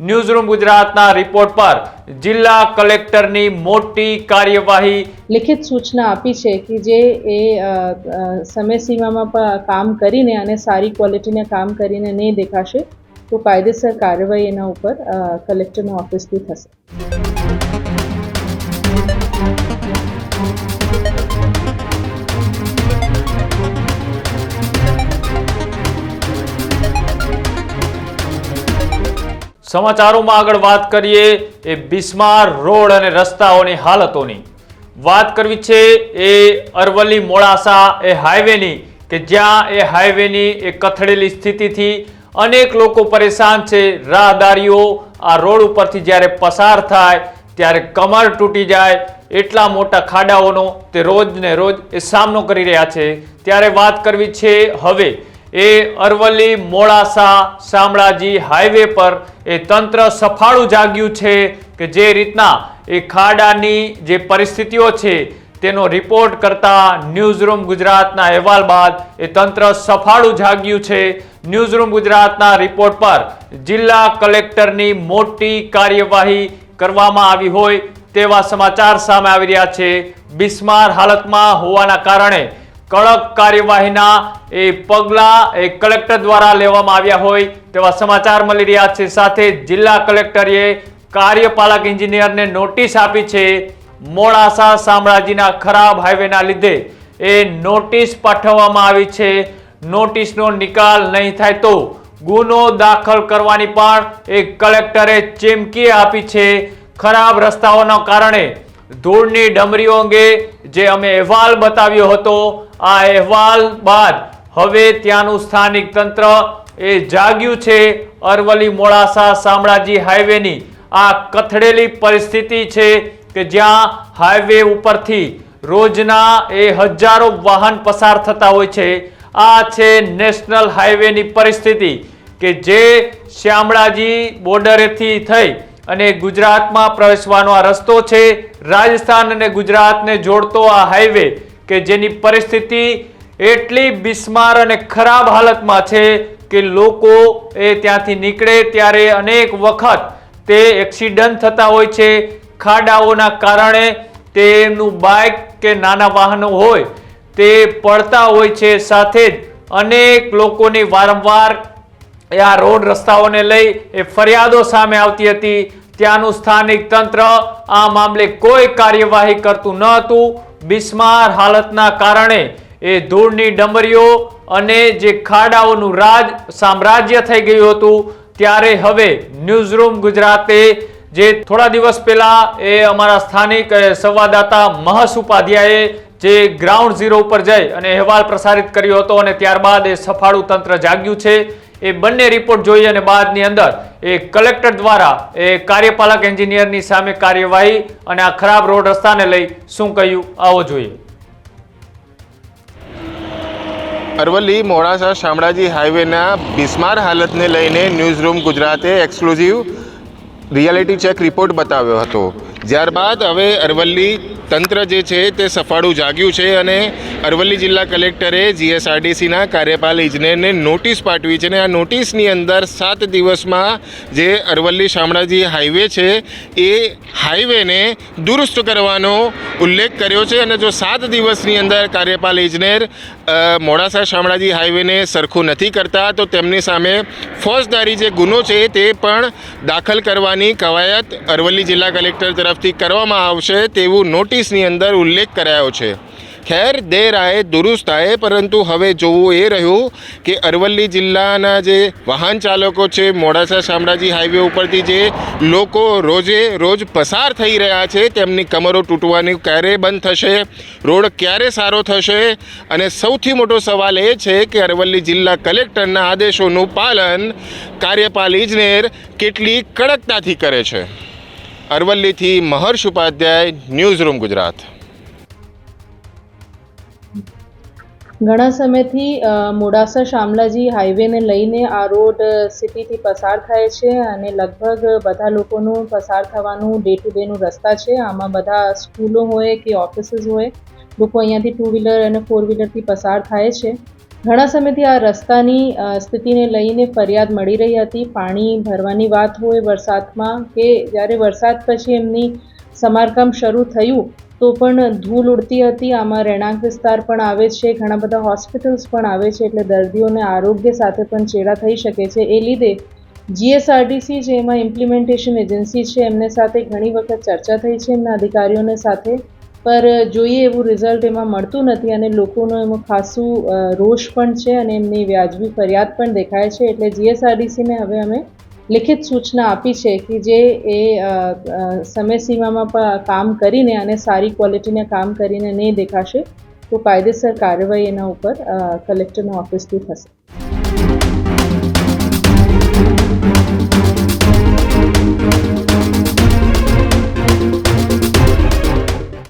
Newsroom ગુજરાતના report પર જિલ્લા કલેક્ટરની મોટી કાર્યવાહી. લિખિત સૂચના આપી છે કે જે એ સમયસીમામાં પણ કામ કરીને અને સારી ક્વોલિટીને કામ કરીને નહીં દેખાશે, તો કાયદેસર કાર્યવાહી એના ઉપર કલેક્ટરનું ઓફિસથી થશે. સમાચારોમાં આગળ વાત કરીએ એ બિસ્માર રોડ અને રસ્તાઓની હાલતોની. વાત કરવી છે એ અરવલ્લી મોડાસા એ હાઈવેની કે જ્યાં એ હાઈવેની એ કથળેલી સ્થિતિથી અનેક લોકો પરેશાન છે. રાહદારીઓ આ રોડ ઉપરથી જ્યારે પસાર થાય, ત્યારે કમર તૂટી જાય. એટલા મોટા ખાડાઓનો તે રોજ ને રોજ એ સામનો કરી રહ્યા છે. ત્યારે વાત કરવી છે હવે એ અરવલ્લી મોડાસા શામળાજી હાઈવે પર એ તંત્ર સફાળું જાગ્યું છે કે જે રીતના એ ખાડાની જે પરિસ્થિતિઓ છે તેનો રિપોર્ટ કરતા ન્યૂઝરૂમ ગુજરાતના અહેવાલ બાદ એ તંત્ર સફાળું જાગ્યું છે. ન્યૂઝરૂમ ગુજરાતના રિપોર્ટ પર જિલ્લા કલેક્ટરની મોટી કાર્યવાહી કરવામાં આવી હોય તેવા સમાચાર સામે આવી રહ્યા છે. બિસ્માર હાલતમાં હોવાના કારણે કડક કાર્યવાહીના એ પગલાં એ કલેક્ટર દ્વારા લેવામાં આવ્યા હોય તેવા સમાચાર મળી રહ્યા છે. સાથે જિલ્લા કલેક્ટરે કાર્યપાલક એન્જિનિયરને નોટિસ આપી છે, મોડાસા શામળાજીના ખરાબ હાઈવેના લીધે એ નોટિસ પાઠવવામાં આવી છે. નોટિસનો નિકાલ નહીં થાય તો ગુનો દાખલ કરવાની પણ એ કલેક્ટરે ચીમકી આપી છે. ખરાબ રસ્તાઓના કારણે ધૂળની ડમરીઓ અંગે જે અમે અહેવાલ બતાવ્યો હતો, આ અહેવાલ બાદ હવે ત્યાંનું સ્થાનિક તંત્ર એ જાગ્યું છે અરવલ્લી મોડાસા શામળાજી હાઈવેની. આ કથળેલી પરિસ્થિતિ છે કે જ્યાં હાઈવે ઉપરથી રોજના એ હજારો વાહન પસાર થતા હોય છે. આ છે નેશનલ હાઈવેની પરિસ્થિતિ કે જે શ્યામળાજી બોર્ડરેથી થઈ અને ગુજરાતમાં પ્રવેશવાનો આ રસ્તો છે. રાજસ્થાન અને ગુજરાતને જોડતો આ હાઈવે કે જેની પરિસ્થિતિ એટલી બિસ્માર અને ખરાબ હાલતમાં છે કે લોકો એ ત્યાંથી નીકળે ત્યારે અનેક વખત તે એક્સિડન્ટ થતા હોય છે. ખાડાઓના કારણે તેમનું બાઇક કે નાના વાહનો હોય તે પડતા હોય છે. સાથે જ અનેક લોકોની વારંવાર એ આ રોડ રસ્તાઓને લઈ એ ફરિયાદો સામે આવતી હતી. ત્યાંનું સ્થાનિક તંત્ર આ મામલે કોઈ કાર્યવાહી કરતું ન હતું. બિસ્માર હાલતના કારણે એ ધૂળની ડમરીઓ અને જે ખાડાઓનું રાજ સામ્રાજ્ય થઈ ગયું હતું. ત્યારે હવે ન્યૂઝરૂમ ગુજરાતે જે થોડા દિવસ પહેલા એ અમારા સ્થાનિક સંવાદદાતા મહસ ઉપાધ્યાયે જે ગ્રાઉન્ડ ઝીરો ઉપર જઈ અને અહેવાલ પ્રસારિત કર્યો હતો અને ત્યારબાદ એ સફાળું તંત્ર જાગ્યું છે. એ બંને રિપોર્ટ જોઈ અને બાદની અંદર એ કલેક્ટર દ્વારા એ કાર્યપાલક એન્જિનિયરની સામે કાર્યવાહી અને આ ખરાબ રોડ રસ્તાને લઈ શું કહ્યું, આવો જોઈએ. અરવલ્લી મોડાસા શામળાજી હાઈવેના બિસ્માર હાલતને લઈને ન્યૂઝરૂમ ગુજરાતે એક્સક્લુઝિવ રિયાલિટી ચેક રિપોર્ટ બતાવ્યો હતો. ત્યારબાદ હવે અરવલ્લી તંત્ર જે છે તે સફાળું જાગ્યું છે અને અરવલ્લી જિલ્લા કલેક્ટરે જીએસઆરડીસીના કાર્યપાલ ઇજનેરને નોટિસ પાઠવી છે અને આ નોટિસની અંદર સાત દિવસમાં જે અરવલ્લી શામળાજી હાઈવે છે એ હાઈવેને દુરુસ્ત કરવાનો ઉલ્લેખ કર્યો છે અને જો સાત દિવસની અંદર કાર્યપાલ ઇજનેર મોડાસા શામળાજી હાઈવેને સરખું નથી કરતા, તો તેમની સામે ફોજદારી જે ગુનો છે તે પણ દાખલ કરવાની કવાયત અરવલ્લી જિલ્લા કલેક્ટર તરફથી કરવામાં આવશે તેવું નોટિસની અંદર ઉલ્લેખ કરાયો છે. ખેર, દેર આએ દુરુસ્ત આએ પરંતુ હવે જોવું એ રહ્યું કે અરવલ્લી જિલ્લાના જે વાહન ચાલકો છે, મોડાસા શામળાજી હાઈવે ઉપરથી જે લોકો રોજે રોજ પસાર થઈ રહ્યા છે, તેમની કમરો તૂટવાની ક્યારે બંધ થશે, રોડ ક્યારે સારો થશે? અને સૌથી મોટો સવાલ એ છે કે અરવલ્લી જિલ્લા કલેક્ટરના આદેશોનું પાલન કાર્યપાલ ઇજનેર કેટલી કડકતાથી કરે છે? અરવલ્લીથી મહર્ષ ઉપાધ્યાય ન્યૂઝ રૂમ ગુજરાત. ઘણા સમયથી મોડાસા શામલાજી હાઈવેને લઈને આ રોડ સિટીથી પસાર થાય છે અને લગભગ બધા લોકોનું પસાર થવાનું ડે ટુ ડેનું રસ્તા છે. આમાં બધા સ્કૂલો હોય કે ઓફિસીસ હોય, લોકો અહીંયાથી ટુ વ્હીલર અને ફોર વ્હીલરથી પસાર થાય છે. ઘણા સમયથી આ રસ્તાની સ્થિતિને લઈને ફરિયાદ મળી રહી હતી. પાણી ભરવાની વાત હોય વરસાદમાં કે જ્યારે વરસાદ પછી એમની સમારકામ શરૂ થયું, તો પણ ધૂળ ઉડતી હતી. આમાં રહેણાંક વિસ્તાર પણ આવે છે. ઘણા બધા હોસ્પિટલ્સ પણ આવે છે, એટલે દર્દીઓને આરોગ્ય સાથે પણ ચેડા થઈ શકે છે. એ લીધે જીએસઆરટીસી, જે એમાં ઇમ્પ્લિમેન્ટેશન એજન્સી છે, એમને સાથે ઘણી વખત ચર્ચા થઈ છે. એમના અધિકારીઓને સાથે પર જોઈએ એવું રિઝલ્ટ એમાં મળતું નથી અને લોકોનો એમાં ખાસું રોષ પણ છે અને એમની વ્યાજબી ફરિયાદ પણ દેખાય છે. એટલે જીએસઆરડીસીને હવે અમે લિખિત સૂચના આપી છે કે જે એ સમયસીમામાં પણ કામ કરીને અને સારી ક્વોલિટીને કામ કરીને નહીં દેખાશે તો કાયદેસર કાર્યવાહી એના ઉપર કલેક્ટરના ઓફિસથી થશે.